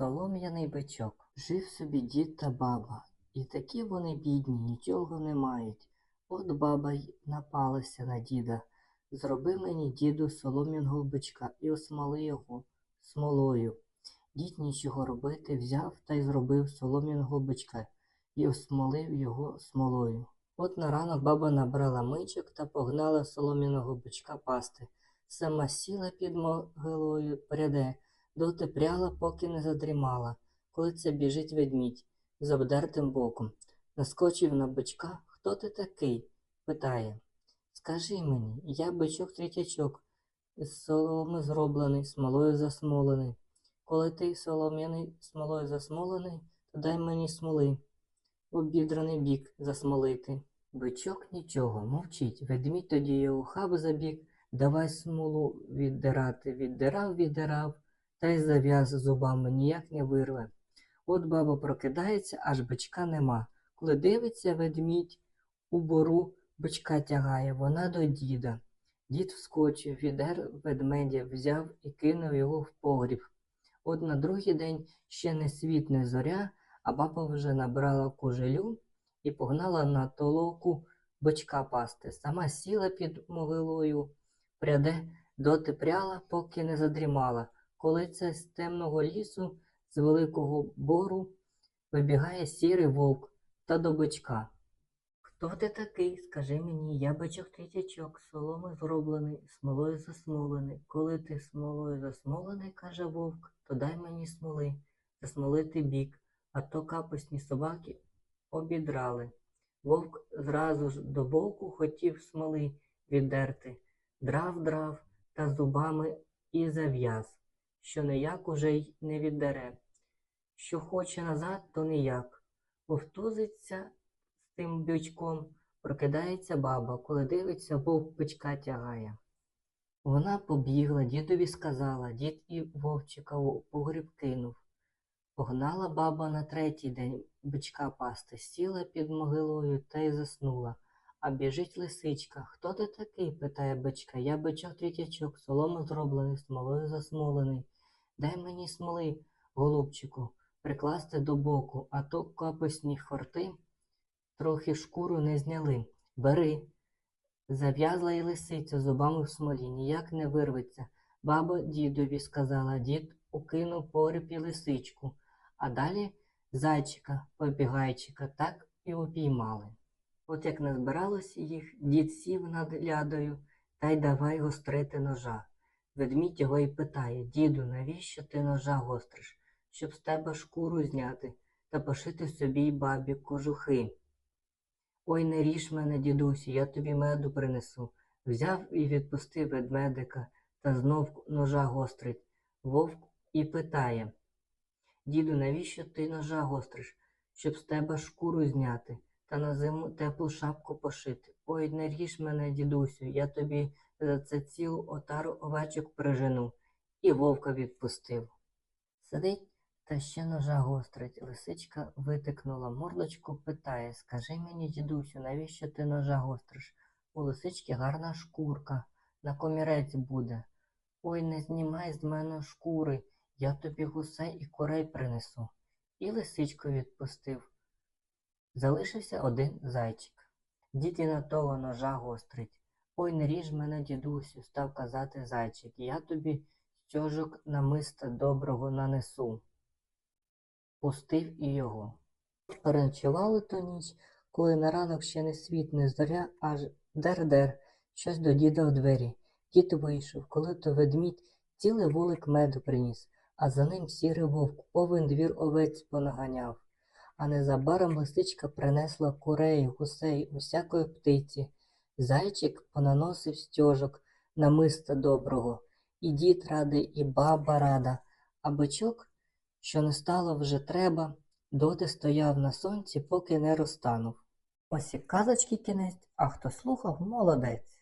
Солом'яний бичок. Жив собі дід та баба, і такі вони бідні, нічого не мають. От баба й напалася на діда. Зроби мені, діду, солом'яного бичка і осмоли його смолою. Дід нічого робити взяв та й зробив солом'яного бичка і осмолив його смолою. От на ранок баба набрала мичок та погнала солом'яного бичка пасти. Сама сіла під могилою, пряде, доти пряла, поки не задрімала, коли це біжить ведмідь з обдертим боком. Наскочив на бичка. Хто ти такий? питає. Скажи мені, я бичок третячок, з соломи зроблений, смолою засмолений. Коли ти солом'яний смолою засмолений, то дай мені смоли, обідраний бік засмолити. Бичок нічого, мовчить. Ведмідь тоді його хаб забіг, давай смолу віддирати. Віддирав, віддирав, та й зав'яз зубами ніяк не вирве. От баба прокидається, аж бичка нема. Коли дивиться ведмідь, у бору бичка тягає, вона до діда. Дід вскочив, відер ведмедя взяв і кинув його в погріб. От на другий день ще не світ, не зоря, а баба вже набрала кожелю і погнала на толоку бичка пасти. Сама сіла під могилою, пряде, доти пряла, поки не задрімала. Коли це з темного лісу, з великого бору, вибігає сірий вовк та до бичка. Хто ти такий? Скажи мені, я бичок третячок, соломи зроблений, смолою засмолений. Коли ти смолою засмолений, каже вовк, то дай мені смоли, засмолити бік, а то капусні собаки обідрали. Вовк зразу ж до боку хотів смоли віддерти, драв драв та зубами і зав'яз, що ніяк уже й не віддере. Що хоче назад, то ніяк. Вовтузиться з тим бичком, прокидається баба, коли дивиться, вовк бичка тягає. Вона побігла, дідові сказала, дід і вовчика у погріб кинув. Погнала баба на третій день бичка пасти, сіла під могилою та й заснула. А біжить лисичка. Хто ти такий? питає бичка. Я бичок третячок, солому зроблений, смолою засмолений. Дай мені смоли, голубчику, прикласти до боку, а то капусні хорти трохи шкуру не зняли. Бери. Зав'язла й лисиця зубами в смолі, ніяк не вирветься. Баба дідові сказала, дід укинув погріб і лисичку, а далі зайчика, побігайчика, так і упіймали. От як назбиралось їх, дід сів над лядою та й давай гострити ножа. Ведмідь його й питає Діду, навіщо ти ножа гостриш? Щоб з тебе шкуру зняти та пошити собі й бабі кожухи. Ой, не ріж мене, дідусю, я тобі меду принесу. Взяв і відпустив ведмедика та знов ножа гострить. Вовк і питає Діду, навіщо ти ножа гостриш? Щоб з тебе шкуру зняти та на зиму теплу шапку пошити. Ой, не ріж мене, дідусю, я тобі за це цілу отару овечок прижену. І вовка відпустив. Сидить та ще ножа гострить. Лисичка витикнула мордочку, питає Скажи мені, дідусю, навіщо ти ножа гостриш? У лисички гарна шкурка, на комірець буде. Ой, не знімай з мене шкури, я тобі гусей і курей принесу. І лисичку відпустив. Залишився один зайчик. Дід і на того ножа гострить. Ой, не ріж мене, дідусю, став казати зайчик, я тобі стьожок намиста доброго нанесу. Пустив і його. Переночували ту ніч, коли на ранок ще не світ, не зоря, аж дер-дер, щось до діда в двері. Дід вийшов, коли то ведмідь цілий вулик меду приніс, а за ним сірий вовк повен двір овець понаганяв. А незабаром лисичка принесла курей, гусей, усякої птиці. Зайчик понаносив стьожок намиста доброго, і дід радий, і баба рада, а бичок, що не стало вже треба, доти стояв на сонці, поки не розтанув. Ось і казочки кінець, а хто слухав, молодець.